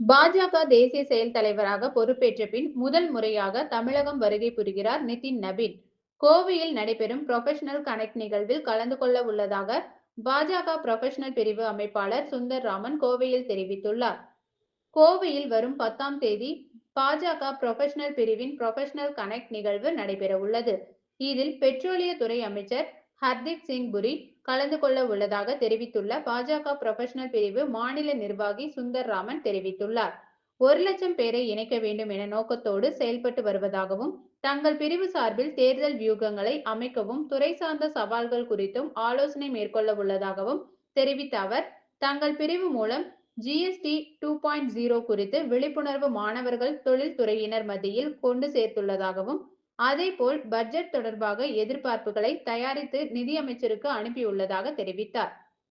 பாஜக தேசிய செயல் தலைவராக பொறுப்பேற்ற பின் முதல் முறையாக தமிழகம் வருகை புரிகிறார் நிதின் நபீன் கோவையில் நடைபெறும் ப்ரொஃபஷனல் கனெக்ட் நிகழ்வில் கலந்து கொள்ள உள்ளதாக பாஜக ப்ரொஃபஷனல் பிரிவு அமைப்பாளர் சுந்தர் ராமன் கோவையில் தெரிவித்துள்ளார். கோவையில் வரும் பத்தாம் தேதி பாஜக ப்ரொஃபஷனல் பிரிவின் ப்ரொஃபஷனல் கனெக்ட் நிகழ்வு நடைபெற உள்ளது. இதில் பெட்ரோலியத்துறை அமைச்சர் ஹர்தீப் சிங் புரி கலந்து கொள்ள உள்ளதாக தெரிவித்துள்ள பாஜக புரொஃபஷனல் பிரிவு மாநில நிர்வாகி சுந்தர் ராமன் தெரிவித்துள்ளார். ஒரு லட்சம் பேரை இணைக்க வேண்டும் என நோக்கத்தோடு செயல்பட்டு வருவதாகவும் தங்கள் பிரிவு சார்பில் தேர்தல் வியூகங்களை அமைக்கவும் துறை சார்ந்த சவால்கள் குறித்தும் ஆலோசனை மேற்கொள்ள உள்ளதாகவும் தெரிவித்த அவர் தங்கள் பிரிவு மூலம் ஜிஎஸ்டி டூ பாயிண்ட் ஜீரோ குறித்து விழிப்புணர்வு மாணவர்கள் தொழில்துறையினர் மத்தியில் கொண்டு சேர்த்துள்ளதாகவும் அதேபோல் பட்ஜெட் தொடர்பாக எதிர்பார்ப்புகளை தயாரித்து நிதியமைச்சருக்கு அனுப்பியுள்ளதாக தெரிவித்தார்.